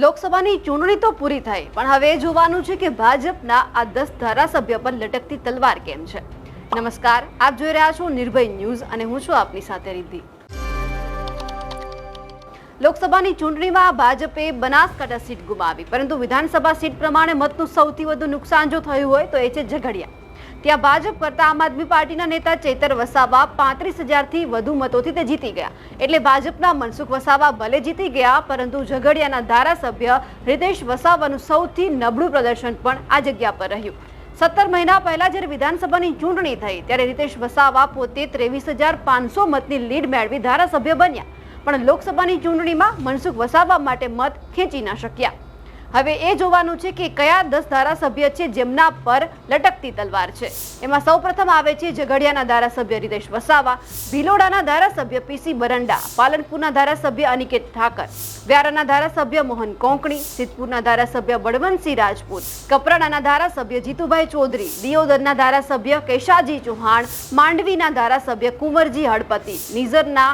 લોકસભાની ચૂંટણી તો પૂરી થઈ, પણ હવે જોવાનું છે કે ભાજપના આ દસ ધારાસભ્ય પર લટકતી તલવાર કેમ છે? નમસ્કાર, આપ જોઈ રહ્યા છો નિર્ભય ન્યૂઝ અને હું છું આપની સાથે રિદ્ધિ. લોકસભાની ચૂંટણીમાં ભાજપે બનાસકાંઠા સીટ ગુમાવી, પરંતુ વિધાનસભા સીટ પ્રમાણે મતનું સૌથી વધુ નુકસાન જો થયું હોય તો એ છે ઝઘડિયા. ત્યાં ભાજપ કરતા આમ આદમી પાર્ટીના નેતા ચેતર વસાવા પાંત્રીસ હજારથી વધુ મતોથી તે જીતી ગયા. એટલે ભાજપના મનસુખ વસાવા ભલે જીતી ગયા, પરંતુ ઝઘડિયાના ધારાસભ્ય રિતેશ વસાવાનું સૌથી નબળું પ્રદર્શન પણ આ જગ્યા પર રહ્યું. સત્તર મહિના પહેલા જ્યારે વિધાનસભાની ચૂંટણી થઈ, ત્યારે રિતેશ વસાવા પોતે ત્રેવીસ હજાર પાંચસો મતની લીડ મેળવી ધારાસભ્ય બન્યા. પણ લોકસભાની ચૂંટણીમાં મનસુખ વસાવા માટે મત ખેંચી ન શક્યા. હવે એ જોવાનું છે કે કયા દસ ધારાસભ્ય છે જેમના પર લટકતી તલવાર છે. એમાં સૌપ્રથમ આવે છે ઝઘડિયાના ધારાસભ્ય રીતેશ વસાવા, ભિલોડાના ધારાસભ્ય પીસી બરંડા, પાલનપુરના ધારાસભ્ય અનિકેત ઠાકર, વ્યારાના ધારાસભ્ય મોહન કોંકણી, સિદ્ધપુરના ધારાસભ્ય બળવંતસિંહ રાજપૂત, કપરાડાના ધારાસભ્ય જીતુભાઈ ચૌધરી, દિયોદરના ધારાસભ્ય કેશાજી ચૌહાણ, માંડવીના ધારાસભ્ય કુંવરજી હળપતિ, નિઝરના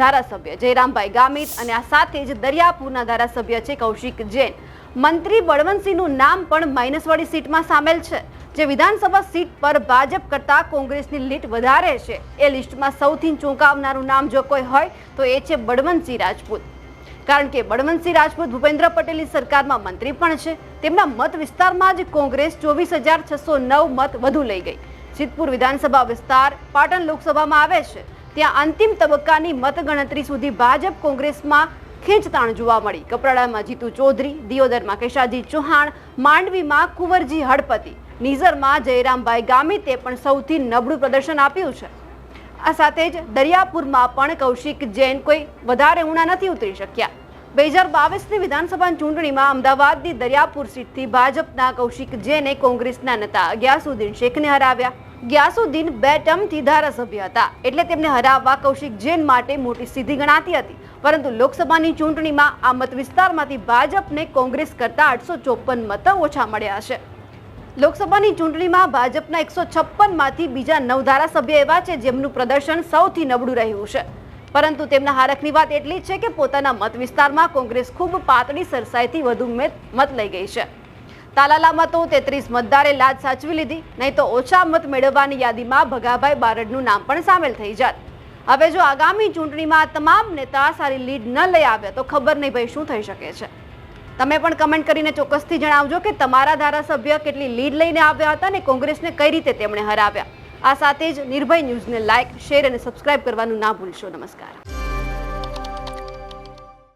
ધારાસભ્ય જયરામભાઈ ગામિત અને આ સાથે જ દરિયાપુરના ધારાસભ્ય છે કૌશિક જૈન. મંત્રી બળવંતસિંહનું નામ પણ માઇનસવાળી સીટમાં સામેલ છે, જે વિધાનસભા સીટ પર ભાજપ કરતાં કોંગ્રેસની લીટ વધારે છે. એ લિસ્ટમાં સૌથી ચોંકાવનારું નામ જો કોઈ હોય, તો એ છે બળવંતસિંહ રાજપૂત. કારણ કે બળવંતસિંહ રાજપૂત ભૂપેન્દ્ર પટેલની સરકારમાં મંત્રી પણ છે. તેમના મત વિસ્તારમાં જ કોંગ્રેસ ચોવીસ હજાર છસો નવ મત વધુ લઈ ગઈ. સિદ્ધપુર વિધાનસભા વિસ્તાર પાટણ લોકસભામાં આવે છે. ત્યાં અંતિમ તબક્કાની મતગણતરી સુધી ભાજપ કોંગ્રેસમાં ખેંચતાણ જોવા મળી. કપરાડામાં જીતુ ચૌધરી, દિયોદરમાં કેશાજી ચૌહાણ, માંડવીમાં કુંવરજી હળપતિ. નિઝરમાં જયરામભાઈ ગામિતે પણ સૌથી નબળું પ્રદર્શન આપ્યું છે. આ સાથે જ દરિયાપુરમાં પણ કૌશિક જૈન કોઈ વધારે ઊણા નથી ઉતરી શક્યા. બે હજાર બાવીસની વિધાનસભા ચૂંટણીમાં અમદાવાદની દરિયાપુર સીટથી ભાજપના કૌશિક જૈને કોંગ્રેસના નેતા ગ્યાસુદ્દીન શેખને હરાવ્યા. ગ્યાસુદ્દીન બે ટર્મથી ધારાસભ્ય હતા. એટલે તેમને હરાવવા કૌશિક જૈન માટે મોટી સિદ્ધિ ગણાતી હતી. પરંતુ લોકસભાની ચૂંટણીમાં આ મત વિસ્તારમાંથી ભાજપને કોંગ્રેસ કરતા આઠસો ચોપન મત ઓછા મળ્યા છે. લોકસભાની ચૂંટણીમાં ભાજપના એકસો છપ્પનમાંથી બીજા નવ ધારાસભ્ય એવા છે જેમનું પ્રદર્શન સૌથી નબળું રહ્યું છે. પરંતુ તેમના હારકની વાત એટલી છે કે પોતાના મત વિસ્તારમાં કોંગ્રેસ ખૂબ પાતળી સરસાઈથી વધુ મેત- લઈ ગઈ છે. તાલાલામાં તો તેત્રીસ મતદારે લાજ સાચવી લીધી, નહીં તો ઓછા મત મેળવવાની યાદીમાં ભગાભાઈ બારડનું નામ પણ સામેલ થઈ જાત. હવે જો આગામી ચૂંટણીમાં તમામ નેતા સારી લીડ ન લઈ આવ્યા, તો ખબર નહીં ભાઈ શું થઈ શકે છે. તમે પણ કમેન્ટ કરીને ચોક્કસથી જણાવજો કે તમારા ધારાસભ્ય કેટલી લીડ લઈને આવ્યા હતા અને કોંગ્રેસને કઈ રીતે તેમણે હરાવ્યા. આ સાથે જ નિર્ભય ન્યૂઝને લાઇક શેર અને સબસ્ક્રાઇબ કરવાનું ના ભૂલશો. નમસ્કાર.